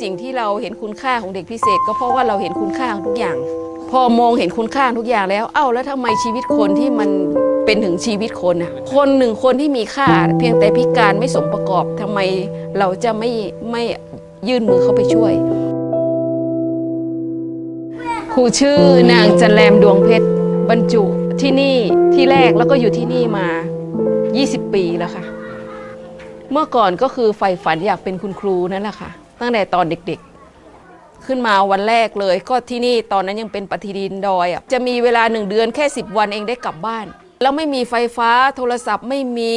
สิ่งที่เราเห็นคุณค่าของเด็กพิเศษ ก็เพราะว่าเราเห็นคุณค่าของทุกอย่าง พอมองเห็นคุณค่าทุกอย่างแล้ว เอ้าแล้วทำไมชีวิตคนที่มันเป็นถึงชีวิตคนอะคนหนึ่งคนที่มีค่า เพียงแต่พิการไม่สมประกอบทำไมเราจะไม่ไม่ยื่นมือเข้าไปช่วยครูชื่อนางจันแรมดวงเพชรบรรจุที่นี่ที่แรกแล้วก็อยู่ที่นี่มา 20 ปีแล้วค่ะ เมื่อก่อนก็คือใฝ่ฝันอยากเป็นคุณครูนั่นแหละค่ะ ตั้งแต่ตอนเด็กๆ ขึ้นมาวันแรกเลย ก็ที่นี่ตอนนั้นยังเป็นปฏิดินดอยอะจะมีเวลาหนึ่งเดือนแค่ 10 วันเองได้กลับบ้าน แล้วไม่มีไฟฟ้าโทรศัพท์ไม่มี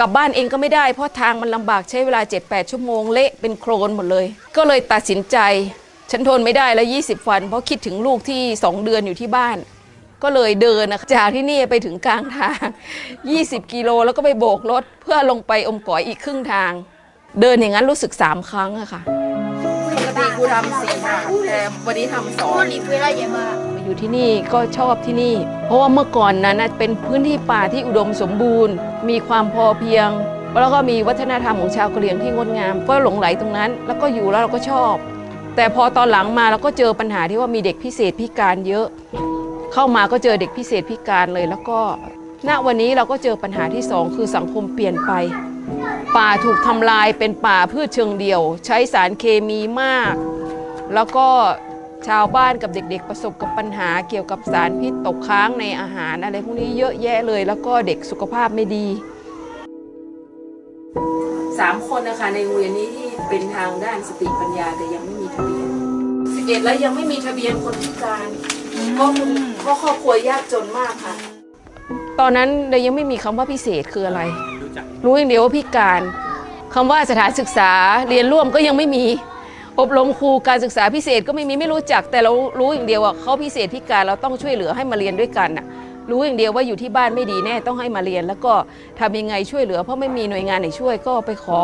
กลับบ้านเองก็ไม่ได้เพราะทางมันลำบากใช้เวลา 7-8 ชั่วโมงเละเป็นโครนหมดเลย ก็เลยตัดสินใจ ฉันทนไม่ได้แล้ว 20 วัน เพราะคิดถึงลูกที่ 2 เดือนอยู่ที่บ้าน ก็เลยเดินนะคะจากที่นี่ไปถึงกลางทาง 20 กิโลแล้วก็ไปโบกรถเพื่อลงไปอมก๋อยอีกครึ่งทาง เดินอย่างนั้นรู้สึก3ครั้งอะค่ะปกติกูทำสี่ค่ะแต่วันนี้ทำสอง Uli pela lleva มาอยู่ที่นี่ก็ชอบที่นี่ เพราะว่าเมื่อก่อนนั้นน่ะเป็นพื้นที่ป่าที่อุดมสมบูรณ์ มีความพอเพียง แล้วก็มีวัฒนธรรมของชาวกะเหรี่ยงที่งดงาม ก็หลงไหลตรงนั้น แล้วก็อยู่แล้วเราก็ชอบ แต่พอตอนหลังมาเราก็เจอปัญหาที่ว่ามีเด็กพิเศษพิการเยอะ เข้ามาก็เจอเด็กพิเศษพิการเลย แล้วก็ณวันนี้เราก็เจอปัญหาที่สองคือสังคมเปลี่ยนไป ป่าถูกทำลายเป็นป่าพืชเชิงเดี่ยว ใช้สารเคมีมาก แล้วก็ชาวบ้านกับเด็ก ๆ ประสบกับปัญหาเกี่ยวกับสารพิษตกค้างในอาหารอะไรพวกนี้เยอะแยะเลย แล้วก็เด็กสุขภาพไม่ดีสามคนนะคะในโรงเรียนนี้ที่เป็นทางด้านสติปัญญาแต่ยังไม่มีทะเบียนสิบเอ็ดแล้วยังไม่มีทะเบียนคนพิการเพราะคุณเพราะครอบครัวยากจนมากค่ะ ตอนนั้นเรายังไม่มีคำว่าพิเศษคืออะไร รู้อย่างเดียวว่าพิการคำว่าสถานศึกษาเรียนร่วมก็ยังไม่มี อบรมครูการศึกษาพิเศษก็ไม่มีไม่รู้จัก แต่เรารู้อย่างเดียวว่าเขาพิเศษพิการเราต้องช่วยเหลือให้มาเรียนด้วยกันน่ะรู้อย่างเดียวว่าอยู่ที่บ้านไม่ดีแน่ต้องให้มาเรียน แล้วก็ทำยังไงช่วยเหลือ เพราะไม่มีหน่วยงานไหนช่วยก็ไปขอ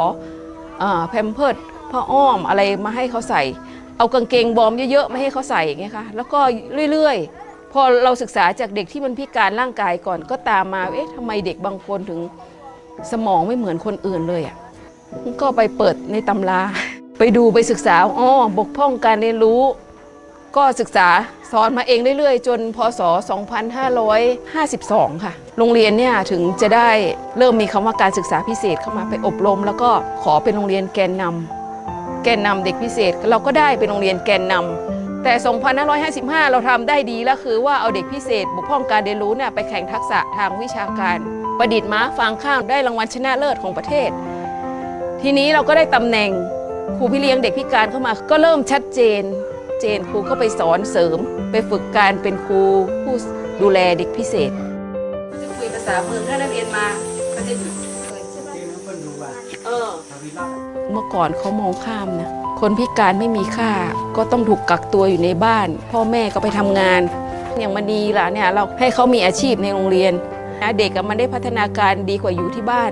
แพมเพิร์ดผ้าอ้อมอะไรมาให้เขาใส่ เอากางเกงบอมเยอะๆไม่ให้เขาใส่อย่างคะแล้วก็เรื่อยๆ พอเราศึกษาจากเด็กที่มันพิการร่างกายก่อนก็ตามมาเอ๊ะทำไมเด็กบางคนถึง สมองไม่เหมือนคนอื่นเลยอะก็ไปเปิดในตำรา ไปดูไปศึกษาอ๋อบกพร่องการเรียนรู้ ก็ศึกษาสอนมาเองเรื่อยๆ จนพศ 2552 ค่ะ โรงเรียนเนี่ยถึงจะได้เริ่มมีคำว่าการศึกษาพิเศษเข้ามาไปอบรม แล้วก็ขอเป็นโรงเรียนแกนนำแกนนำเด็กพิเศษเราก็ได้เป็นโรงเรียนแกนนำแต่ 2555 เราทำได้ดีแล้วคือว่าเอาเด็กพิเศษบกพร่องการเรียนรู้เนี่ยไปแข่งทักษะทางวิชาการ ประดิษฐ์ม้าฟางข้างได้รางวัลชนะเลิศของประเทศ ทีนี้เราก็ได้ตำแหน่งครูพี่เลี้ยงเด็กพิการเข้ามา ก็เริ่มชัดเจน เจนครูก็ไปสอนเสริม ไปฝึกการเป็นครูผู้ดูแลเด็กพิเศษจะคุยภาษาเมืองถ้านักเรียนมาก็จะหยุดเออเมื่อก่อนเขามองข้ามนะคนพิการไม่มีค่าก็ต้องถูกกักตัวอยู่ในบ้าน พ่อแม่ก็ไปทำงาน อย่างมาดีล่ะเนี่ยเราให้เขามีอาชีพในโรงเรียน นะเด็กมันได้พัฒนาการดีกว่าอยู่ที่บ้าน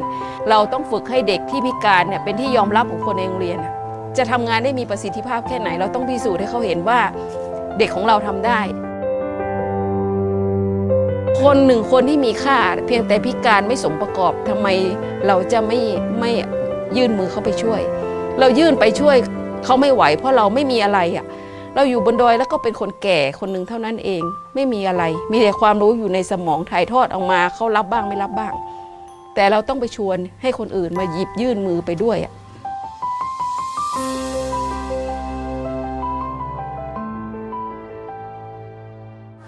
เราต้องฝึกให้เด็กที่พิการเนี่ยเป็นที่ยอมรับของคนในโรงเรียน จะทำงานได้มีประสิทธิภาพแค่ไหน เราต้องพิสูจน์ให้เขาเห็นว่าเด็กของเราทำได้ คนหนึ่งคนที่มีค่า เพียงแต่พิการไม่สมประกอบทำไมเราจะไม่ไม่ยื่นมือเข้าไปช่วย เรายื่นไปช่วยเขาไม่ไหว เพราะเราไม่มีอะไรอะ เราอยู่บนดอยแล้วก็เป็นคนแก่คนหนึ่งเท่านั้นเอง ไม่มีอะไร มีแต่ความรู้อยู่ในสมองถ่ายทอดออกมาเขารับบ้างไม่รับบ้าง แต่เราต้องไปชวนให้คนอื่นมาหยิบยื่นมือไปด้วยอะ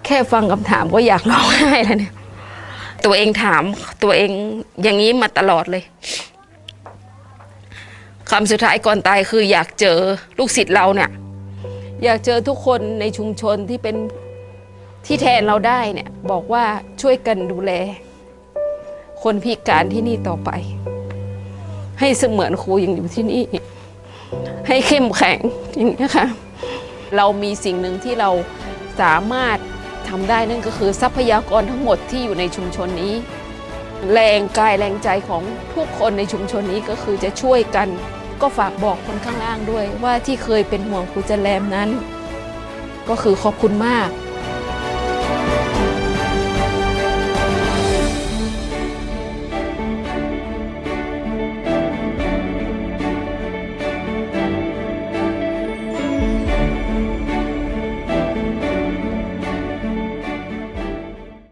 แค่ฟังคำถามก็อยากร้องไห้แล้วเนี่ย ตัวเองถามตัวเองอย่างนี้มาตลอดเลยคำสุดท้ายก่อนตายคืออยากเจอลูกศิษย์เราเนี่ย อยากเจอทุกคนในชุมชนที่เป็นที่แทนเราได้เนี่ยบอกว่าช่วยกันดูแล คนพิการที่นี่ต่อไป ให้เสมือนครูยังอยู่ที่นี่ ให้เข้มแข็งอย่างนี้ค่ะเรามีสิ่งหนึ่งที่เราสามารถทำได้นั่นก็คือทรัพยากรทั้งหมดที่อยู่ในชุมชนนี้ แรงกายแรงใจของทุกคนในชุมชนนี้ก็คือจะช่วยกัน ก็ฝากบอกคนข้างล่างด้วยว่าที่เคยเป็นห่วงครูจันแรมนั้น ก็คือขอบคุณมาก